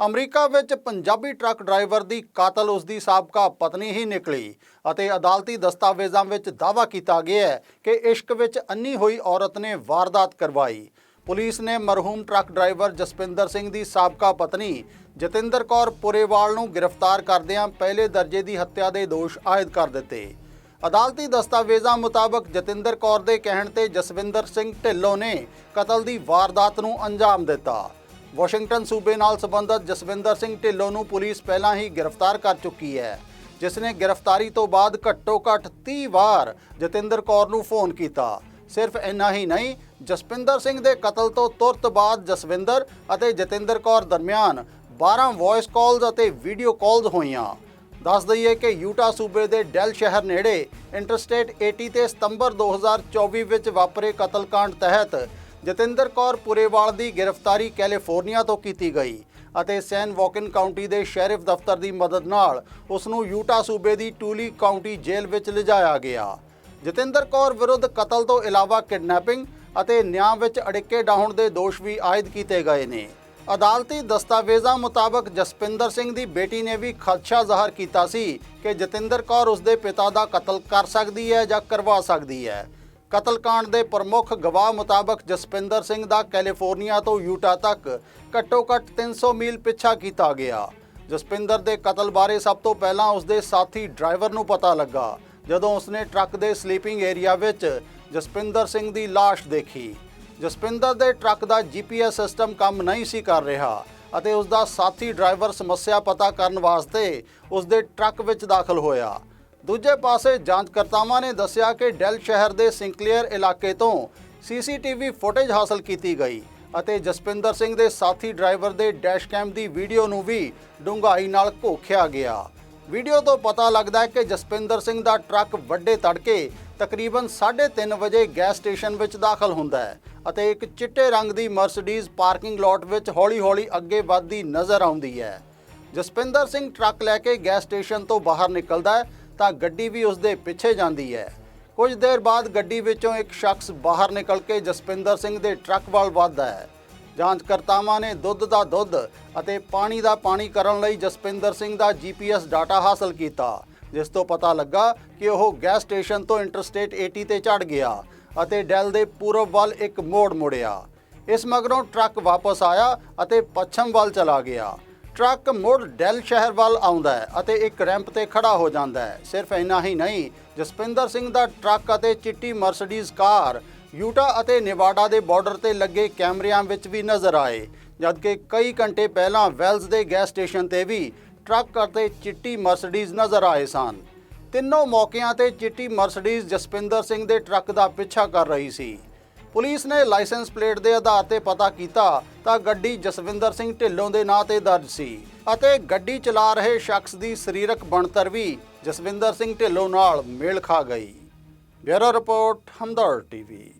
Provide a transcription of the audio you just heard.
America ਵਿੱਚ Punjabi truck driver ਦੀ ਕਾਤਲ ਉਸ ਦੀ ਸਾਬਕਾ ਪਤਨੀ ਹੀ ਨਿਕਲੀ ਅਤੇ ਅਦਾਲਤੀ ਦਸਤਾਵੇਜ਼ਾਂ ਵਿੱਚ ਦਾਅਵਾ ਕੀਤਾ ਗਿਆ ਹੈ ਕਿ ਇਸ਼ਕ ਵਿੱਚ ਅੰਨੀ ਹੋਈ ਔਰਤ ਨੇ ਵਾਰਦਾਤ ਕਰਵਾਈ। ਪੁਲਿਸ ਨੇ ਮਰਹੂਮ ਟਰੱਕ ਡਰਾਈਵਰ ਜਸਪਿੰਦਰ ਸਿੰਘ ਦੀ ਸਾਬਕਾ ਪਤਨੀ ਜਤਿੰਦਰ ਕੌਰ ਪੁਰੇਵਾਲ ਨੂੰ ਗ੍ਰਿਫਤਾਰ ਕਰਦਿਆਂ ਪਹਿਲੇ ਦਰਜੇ ਦੀ ਹੱਤਿਆ ਦੇ ਦੋਸ਼ ਆਇਦ ਕਰ ਦਿੱਤੇ। ਅਦਾਲਤੀ ਦਸਤਾਵੇਜ਼ਾਂ ਮੁਤਾਬਕ ਜਤਿੰਦਰ ਕੌਰ ਦੇ ਕਹਿਣ ਤੇ ਜਸਵਿੰਦਰ ਸਿੰਘ ਢਿੱਲੋਂ ਨੇ ਕਤਲ ਦੀ ਵਾਰਦਾਤ ਨੂੰ ਅੰਜਾਮ ਦਿੱਤਾ। ਵਾਸ਼ਿੰਗਟਨ ਸੂਬੇ ਨਾਲ ਸੰਬੰਧਤ ਜਸਵਿੰਦਰ ਸਿੰਘ ਢਿੱਲੋਂ ਨੂੰ ਪੁਲਿਸ ਪਹਿਲਾਂ ਹੀ ਗ੍ਰਿਫਤਾਰ ਕਰ ਚੁੱਕੀ ਹੈ, ਜਿਸ ਨੇ ਗ੍ਰਿਫਤਾਰੀ ਤੋਂ ਬਾਅਦ ਘੱਟੋ-ਘੱਟ 30 ਵਾਰ ਜਤਿੰਦਰ ਕੌਰ ਨੂੰ ਫੋਨ ਕੀਤਾ। ਸਿਰਫ ਇੰਨਾ ਹੀ ਨਹੀਂ, ਜਸਪਿੰਦਰ ਸਿੰਘ ਦੇ ਕਤਲ ਤੋਂ ਤੁਰਤ ਬਾਅਦ ਜਸਵਿੰਦਰ ਅਤੇ ਜਤਿੰਦਰ ਕੌਰ ਦਰਮਿਆਨ 12 ਵੌਇਸ ਕਾਲਸ ਅਤੇ ਵੀਡੀਓ ਕਾਲਸ ਹੋਈਆਂ। ਦੱਸ ਦਈਏ ਕਿ ਯੂਟਾ ਸੂਬੇ ਦੇ ਡੈਲ ਸ਼ਹਿਰ ਨੇੜੇ ਇੰਟਰਸਟੇਟ 80 ਤੇ ਸਤੰਬਰ 2024 ਵਿੱਚ ਵਾਪਰੇ ਕਤਲकांड ਤਹਿਤ ਜਤਿੰਦਰ ਕੌਰ ਪੁਰੇਵਾਲ ਦੀ ਗ੍ਰਿਫਤਾਰੀ ਕੈਲੀਫੋਰਨੀਆ ਤੋਂ ਕੀਤੀ ਗਈ ਅਤੇ ਸੈਨ ਵੋਕਨ ਕਾਉਂਟੀ ਦੇ ਸ਼ੈਰਿਫ ਦਫ਼ਤਰ ਦੀ ਮਦਦ ਨਾਲ ਉਸ ਨੂੰ ਯੂਟਾ ਸੂਬੇ ਦੀ ਟੂਲੀ ਕਾਉਂਟੀ ਜੇਲ੍ਹ ਵਿੱਚ ਲਿਜਾਇਆ ਗਿਆ। ਜਤਿੰਦਰ ਕੌਰ ਵਿਰੁੱਧ ਕਤਲ ਤੋਂ ਇਲਾਵਾ ਕਿਡਨੈਪਿੰਗ ਅਤੇ ਨਿਆਂ ਵਿੱਚ ਅੜਿੱਕੇ ਡਾਉਣ ਦੇ ਦੋਸ਼ ਵੀ ਆਇਦ ਕੀਤੇ ਗਏ ਨੇ। ਅਦਾਲਤੀ ਦਸਤਾਵੇਜ਼ਾਂ ਮੁਤਾਬਕ ਜਸਪਿੰਦਰ ਸਿੰਘ ਦੀ ਬੇਟੀ ਨੇ ਵੀ ਖਦਸ਼ਾ ਜ਼ਾਹਰ ਕੀਤਾ ਸੀ ਕਿ ਜਤਿੰਦਰ ਕੌਰ ਉਸਦੇ ਪਿਤਾ ਦਾ ਕਤਲ ਕਰ ਸਕਦੀ ਹੈ ਜਾਂ ਕਰਵਾ ਸਕਦੀ ਹੈ। ਕਤਲकांड ਦੇ ਪ੍ਰਮੁੱਖ ਗਵਾਹ ਮੁਤਾਬਕ ਜਸਪਿੰਦਰ ਸਿੰਘ ਦਾ ਕੈਲੀਫੋਰਨੀਆ ਤੋਂ ਯੂਟਾ ਤੱਕ ਘੱਟੋ-ਘੱਟ 300 ਮੀਲ ਪਿੱਛਾ ਕੀਤਾ ਗਿਆ। ਜਸਪਿੰਦਰ ਦੇ ਕਤਲ ਬਾਰੇ ਸਭ ਤੋਂ ਪਹਿਲਾਂ ਉਸਦੇ ਸਾਥੀ ਡਰਾਈਵਰ ਨੂੰ ਪਤਾ ਲੱਗਾ। ਜਦੋਂ ਉਸਨੇ ਟਰੱਕ ਦੇ ਸਲੀਪਿੰਗ ਏਰੀਆ ਵਿੱਚ ਜਸਪਿੰਦਰ ਸਿੰਘ ਦੀ ਲਾਸ਼ ਦੇਖੀ। ਜਸਪਿੰਦਰ ਦੇ ਟਰੱਕ ਦਾ ਜੀਪੀਐਸ ਸਿਸਟਮ ਕੰਮ ਨਹੀਂ ਸੀ ਕਰ ਰਿਹਾ ਅਤੇ ਉਸ ਦਾ ਸਾਥੀ ਡਰਾਈਵਰ ਸਮੱਸਿਆ ਪਤਾ ਕਰਨ ਵਾਸਤੇ ਉਸ ਦੇ ਟਰੱਕ ਵਿੱਚ ਦਾਖਲ ਹੋਇਆ। ਦੂਜੇ ਪਾਸੇ ਜਾਂਚਕਰਤਾਵਾਂ ਨੇ ਦੱਸਿਆ ਕਿ ਡੈਲ ਸ਼ਹਿਰ ਦੇ ਸਿੰਕਲੇਅਰ ਇਲਾਕੇ ਤੋਂ ਸੀਸੀਟੀਵੀ ਫੁਟੇਜ ਹਾਸਲ ਕੀਤੀ ਗਈ ਅਤੇ ਜਸਪਿੰਦਰ ਸਿੰਘ ਦੇ ਸਾਥੀ ਡਰਾਈਵਰ ਦੇ ਡੈਸ਼ ਕੈਮ ਦੀ ਵੀਡੀਓ ਨੂੰ ਵੀ ਡੂੰਘਾਈ ਨਾਲ ਘੋਖਿਆ ਗਿਆ। ਵੀਡੀਓ ਤੋਂ ਪਤਾ ਲੱਗਦਾ ਹੈ ਕਿ ਜਸਪਿੰਦਰ ਸਿੰਘ ਦਾ ਟਰੱਕ ਵੱਡੇ ਤੜਕੇ ਤਕਰੀਬਨ 3:30 ਵਜੇ ਗੈਸ ਸਟੇਸ਼ਨ ਵਿੱਚ ਦਾਖਲ ਹੁੰਦਾ ਹੈ ਅਤੇ ਇੱਕ ਚਿੱਟੇ ਰੰਗ ਦੀ ਮਰਸੀਡੀਜ਼ ਪਾਰਕਿੰਗ ਲਾਟ ਵਿੱਚ ਹੌਲੀ-ਹੌਲੀ ਅੱਗੇ ਵੱਧਦੀ ਨਜ਼ਰ ਆਉਂਦੀ ਹੈ। ਜਸਪਿੰਦਰ ਸਿੰਘ ਟਰੱਕ ਲੈ ਕੇ ਗੈਸ ਸਟੇਸ਼ਨ ਤੋਂ ਬਾਹਰ ਨਿਕਲਦਾ ਹੈ ਤਾਂ ਗੱਡੀ ਵੀ ਉਸ ਦੇ ਪਿੱਛੇ ਜਾਂਦੀ ਹੈ। ਕੁਝ ਦੇਰ ਬਾਅਦ ਗੱਡੀ ਵਿੱਚੋਂ ਇੱਕ ਸ਼ਖਸ ਬਾਹਰ ਨਿਕਲ ਕੇ ਜਸਪਿੰਦਰ ਸਿੰਘ ਦੇ ਟਰੱਕ ਵੱਲ ਵੱਧਦਾ ਹੈ। ਜਾਂਚਕਰਤਾਵਾਂ ਨੇ ਦੁੱਧ ਦਾ ਦੁੱਧ ਅਤੇ ਪਾਣੀ ਦਾ ਪਾਣੀ ਕਰਨ ਲਈ ਜਸਪਿੰਦਰ ਸਿੰਘ ਦਾ ਜੀਪੀਐਸ ਡਾਟਾ ਹਾਸਲ ਕੀਤਾ, ਜਿਸ ਤੋਂ ਪਤਾ ਲੱਗਾ ਕਿ ਉਹ ਗੈਸ ਸਟੇਸ਼ਨ ਤੋਂ ਇੰਟਰਸਟੇਟ 80 ਤੇ ਚੜ ਗਿਆ ਅਤੇ ਡੈਲ ਦੇ ਪੂਰਬ ਵੱਲ ਇੱਕ ਮੋੜ ਮੁੜਿਆ। ਇਸ ਮਗਰੋਂ ਟਰੱਕ ਵਾਪਸ ਆਇਆ ਅਤੇ ਪੱਛਮ ਵੱਲ ਚਲਾ ਗਿਆ। ਟਰੱਕ ਮੁੜ ਡੈਲ ਸ਼ਹਿਰ ਵੱਲ ਆਉਂਦਾ ਹੈ ਅਤੇ ਇੱਕ ਰੈਂਪ ਤੇ ਖੜਾ ਹੋ ਜਾਂਦਾ ਹੈ। ਸਿਰਫ ਇੰਨਾ ਹੀ ਨਹੀਂ, ਜਸਪਿੰਦਰ ਸਿੰਘ ਦਾ ਟਰੱਕ ਅਤੇ ਚਿੱਟੀ ਮਰਸੀਡੀਜ਼ ਕਾਰ ਯੂਟਾ ਅਤੇ ਨਿਵਾਡਾ ਦੇ ਬਾਰਡਰ ਤੇ ਲੱਗੇ ਕੈਮਰਿਆਂ ਵਿੱਚ ਵੀ ਨਜ਼ਰ ਆਏ, ਜਦਕਿ ਕਈ ਘੰਟੇ ਪਹਿਲਾਂ ਵੈਲਜ਼ ਦੇ ਗੈਸ ਸਟੇਸ਼ਨ ਤੇ ਵੀ ਟਰੱਕ ਅਤੇ ਚਿੱਟੀ ਮਰਸੀਡੀਜ਼ ਨਜ਼ਰ ਆਏ ਸਨ। ਤਿੰਨੋਂ ਮੌਕਿਆਂ ਤੇ ਚਿੱਟੀ ਮਰਸੀਡੀਜ਼ ਜਸਪਿੰਦਰ ਸਿੰਘ ਦੇ ਟਰੱਕ ਦਾ ਪਿੱਛਾ ਕਰ ਰਹੀ ਸੀ। ਪੁਲਿਸ ਨੇ ਲਾਇਸੈਂਸ ਪਲੇਟ ਦੇ ਆਧਾਰ ਤੇ ਪਤਾ ਕੀਤਾ ਤਾਂ ਗੱਡੀ ਜਸਵਿੰਦਰ ਸਿੰਘ ਢਿੱਲੋਂ ਦੇ ਨਾਂ ਤੇ ਦਰਜ ਸੀ ਅਤੇ ਗੱਡੀ ਚਲਾ ਰਹੇ ਸ਼ਖਸ ਦੀ ਸਰੀਰਕ ਬਣਤਰ ਵੀ ਜਸਵਿੰਦਰ ਸਿੰਘ ਢਿੱਲੋਂ ਨਾਲ ਮੇਲ ਖਾ ਗਈ। Bureau report Hamdard TV.